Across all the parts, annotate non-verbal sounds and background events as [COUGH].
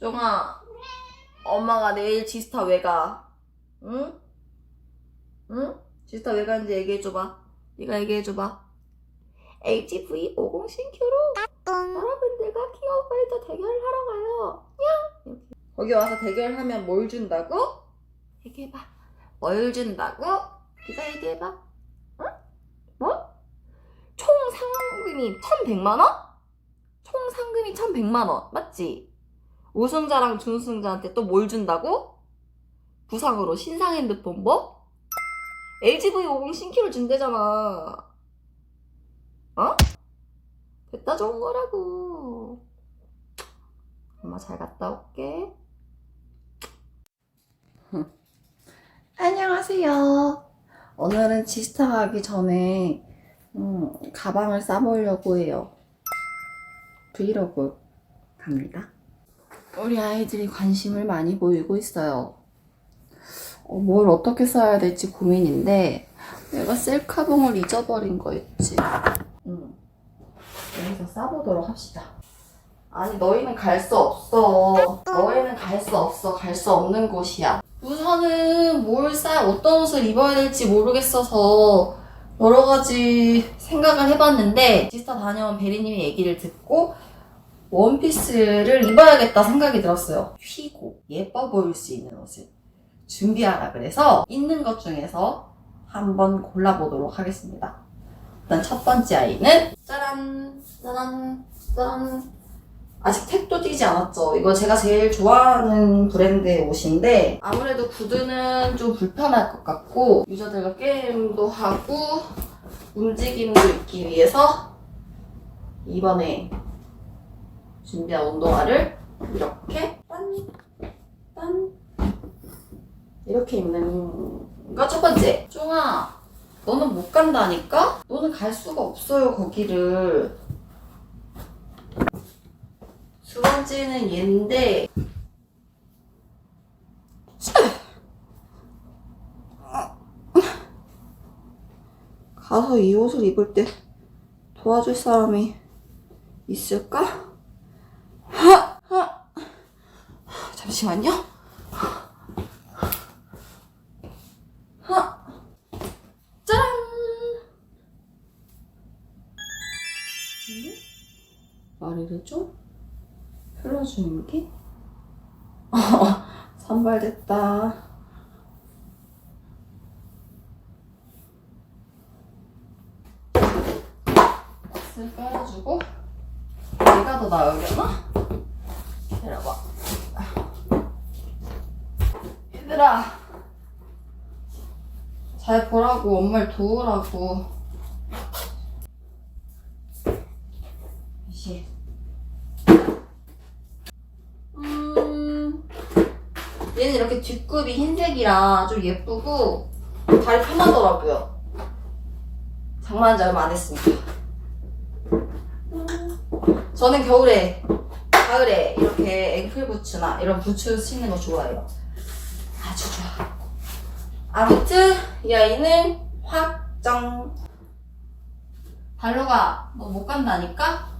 종아, 엄마가 내일 지스타 왜 가? 응? 응? 지스타 왜 가는지 얘기해줘봐. 네가 얘기해줘봐. HV50 신큐로 여러분들과 킹오파이터 대결을 하러 가요. 냥! 거기 와서 대결하면 뭘 준다고? 얘기해봐. 뭘 준다고? 네가 얘기해봐. 응? 뭐? 총 상금이 1,100만 원? 총 상금이 1,100만 원. 맞지? 우승자랑 준우승자한테 또 뭘 준다고? 부상으로 신상 핸드폰 뭐? LGV50 신키를 준대잖아. 어? 됐다 좋은 거라고. 엄마 잘 갔다 올게. 안녕하세요. 오늘은 지스타 가기 전에 음, 가방을 싸보려고 해요. 브이로그 갑니다. 우리 아이들이 관심을 많이 보이고 있어요. 어, 뭘 어떻게 써야 될지 고민인데 내가 셀카봉을 잊어버린 거 있지. 응. 여기서 싸보도록 합시다. 아니 너희는 갈 수 없어. 너희는 갈 수 없어. 갈 수 없는 곳이야. 우선은 뭘 싸, 어떤 옷을 입어야 될지 모르겠어서 여러 가지 생각을 해봤는데 지스타 다녀온 베리님의 얘기를 듣고 원피스를 입어야겠다 생각이 들었어요. 휘고 예뻐 보일 수 있는 옷을 준비하라 그래서 있는 것 중에서 한번 골라보도록 하겠습니다. 일단 첫 번째 아이는 짜란 짜란 짜란 아직 택도 띄지 않았죠. 이거 제가 제일 좋아하는 브랜드의 옷인데 아무래도 구두는 좀 불편할 것 같고 유저들과 게임도 하고 움직임도 있기 위해서 이번에 준비한 운동화를 이렇게 딴, 딴 이렇게 입는 거 첫 번째. 쫑아, 너는 못 간다니까? 너는 갈 수가 없어요, 거기를. 두 번째는 얘인데, 가서 이 옷을 입을 때 도와줄 사람이 있을까? 하! 하! 잠시만요. 머리를 좀 풀어주는 게 선발됐다. 을 깔아주고 내가 더 나으려나? 기다려봐. 얘들아, 잘 보라고 엄마를 도우라고. 다시. 음, 얘는 이렇게 뒷굽이 흰색이라 좀 예쁘고 다리 편하더라고요. 장만한 지 얼마 안 했으니까. 저는 겨울에, 가을에 이렇게 앵클 부츠나 이런 부츠 신는 거 좋아해요. 아주 좋아. 아무튼 이 아이는 확정. 발로가 너 못 간다니까?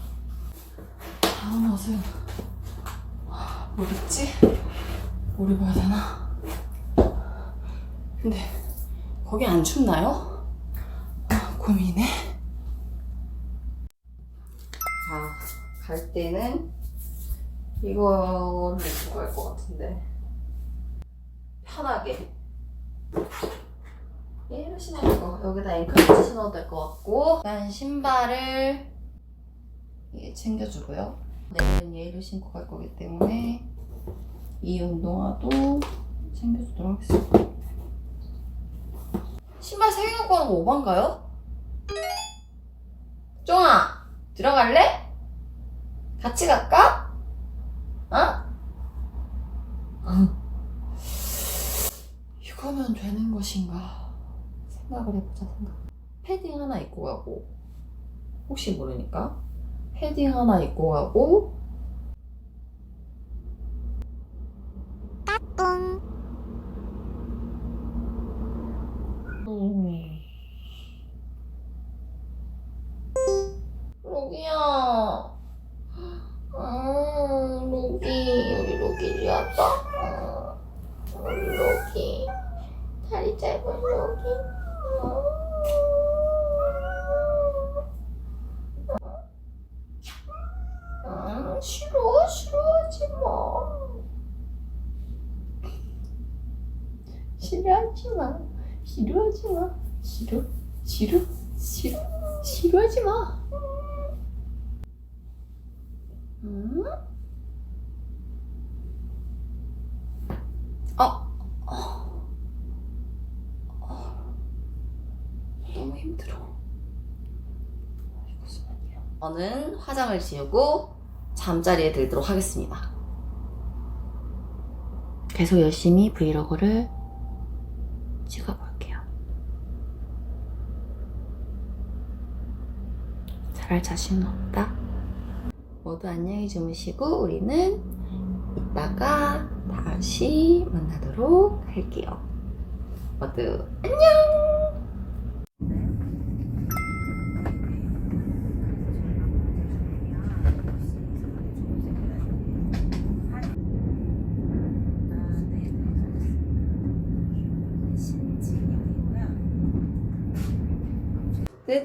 다음 옷은 뭘 입지? 뭘 입어야 되나? 근데 거기 안 춥나요? 아, 고민해. 자, 갈 때는 이거를 입고 갈 것 같은데. 편하게. 얘를 신어도 거. 여기다 앵클부츠 신어도 될 것 같고. 일단 신발을 예, 챙겨주고요. 내일은 얘를 신고 갈 거기 때문에 이 운동화도 챙겨주도록 하겠습니다. 신발 3개 갖고 가는 거 오반가요? 쫑아! 들어갈래? 같이 갈까? 어? 이거면 되는 것인가? 생각을 해보자, 생각. 패딩 하나 입고 가고, 혹시 모르니까. 패딩 하나 입고 가고, 짧은. 어. 음, 싫어, 싫어하지 마. 싫어하지 마. 싫어하지 마. 싫어, 싫어, 싫어, 싫어하지 마. 음? 아, 아, 아, 너무 힘들어. 저는 화장을 지우고 잠자리에 들도록 하겠습니다. 계속 열심히 브이로그를 찍어볼게요. 잘할 자신은 없다. 모두 안녕히 주무시고 우리는 이따가 다시 만나도록 할게요. 모두 안녕!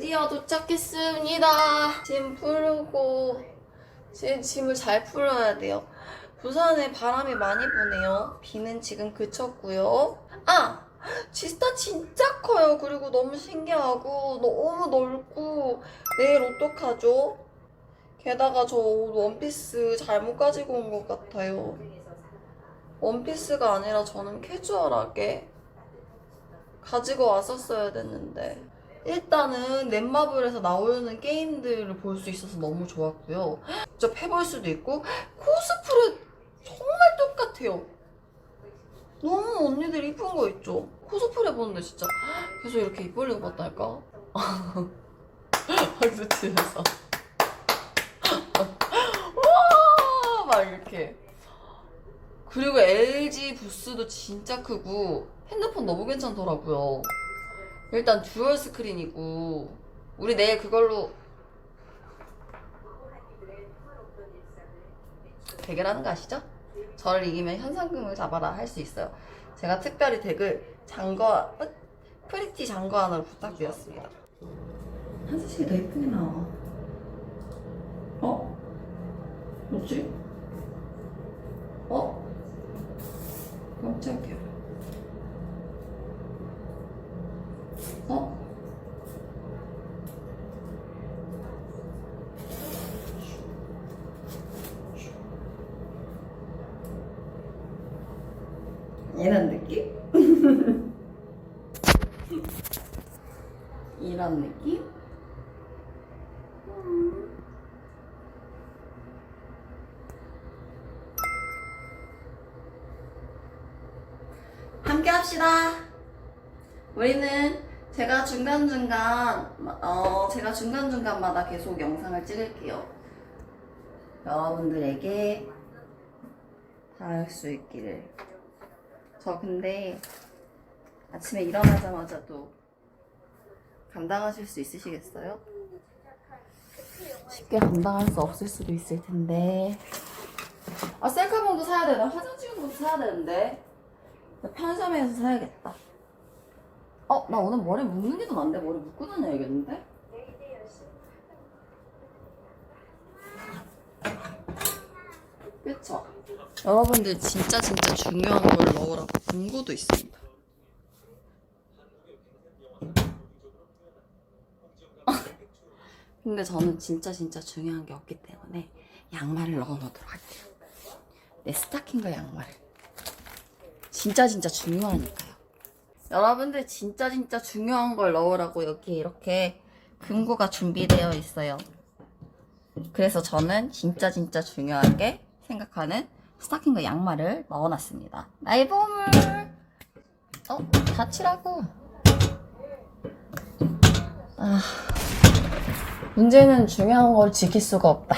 드디어 도착했습니다. 짐 풀고 지금 짐을 잘 풀어야 돼요. 부산에 바람이 많이 부네요. 비는 지금 그쳤고요. 아! 지스타 진짜 커요. 그리고 너무 신기하고 너무 넓고 내일 어떡하죠? 게다가 저 원피스 잘못 가지고 온 것 같아요. 원피스가 아니라 저는 캐주얼하게 가지고 왔었어야 됐는데 일단은 넷마블에서 나오는 게임들을 볼 수 있어서 너무 좋았고요. 직접 해볼 수도 있고 코스프레 정말 똑같아요. 너무 언니들 이쁜 거 있죠? 코스프레 보는데 진짜 계속 이렇게 입 벌리고 봤다니까? 박수 치면서 와! 막 이렇게 그리고 LG 부스도 진짜 크고 핸드폰 너무 괜찮더라고요. 일단 듀얼 스크린이고 우리 내일 그걸로 대결하는 거 아시죠? 저를 이기면 현상금을 잡아라 할 수 있어요. 제가 특별히 덱을 장거 프리티 장거 하나로 부탁드렸습니다. 한수 씨가 더 예쁘게 나와. 어? 뭐지? 어? 깜짝이야. 어? 이런 느낌? 이런 느낌? 음. 함께 합시다. 우리는 제가 중간중간, 어, 제가 중간중간마다 계속 영상을 찍을게요. 여러분들에게 닿을 수 있기를. 저 근데 아침에 일어나자마자도 감당하실 수 있으시겠어요? 쉽게 감당할 수 없을 수도 있을 텐데. 아, 셀카봉도 사야 되나? 화장 지우는 것도 사야 되는데. 나 편의점에서 사야겠다. 어, 나 오늘 머리 묶는 게 더 난데? 머리 묶고 다녀야겠는데? 그쵸? 여러분들 진짜 진짜 중요한 걸 넣으라고 공구도 있습니다. [LAUGHS] 근데 저는 진짜 진짜 중요한 게 없기 때문에 양말을 넣어 놓도록 할게요. 내 스타킹과 양말. 진짜 진짜 중요하니까요. 여러분들 진짜 진짜 중요한 걸 넣으라고 여기에 이렇게 금고가 준비되어 있어요. 그래서 저는 진짜 진짜 중요하게 생각하는 스타킹과 양말을 넣어놨습니다. 나의 보물! 어? 다치라고. 아, 문제는 중요한 걸 지킬 수가 없다.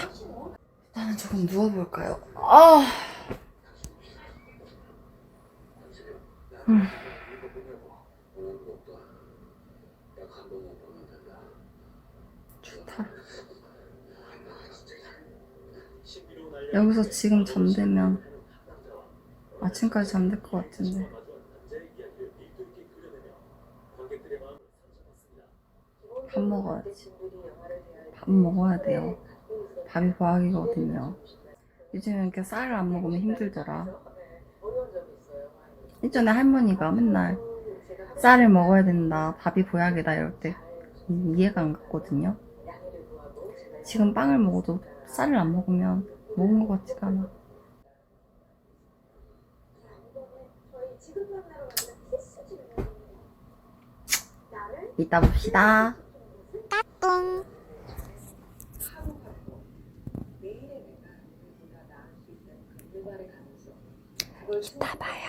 나는 조금 누워볼까요? 아. 음. 좋다. 여기서 지금 잠들면 아침까지 잠들 것 같은데. 밥 먹어야지. 밥 먹어야 돼요. 밥이 보약이거든요. 요즘은 이렇게 쌀을 안 먹으면 힘들더라. 예전에 할머니가 맨날 쌀을 먹어야 된다, 밥이 보약이다 이럴 때 이해가 안 갔거든요. 지금 빵을 먹어도 쌀을 안 먹으면 먹은 것 같지가 않아. 이따 봅시다. 이따 봐요.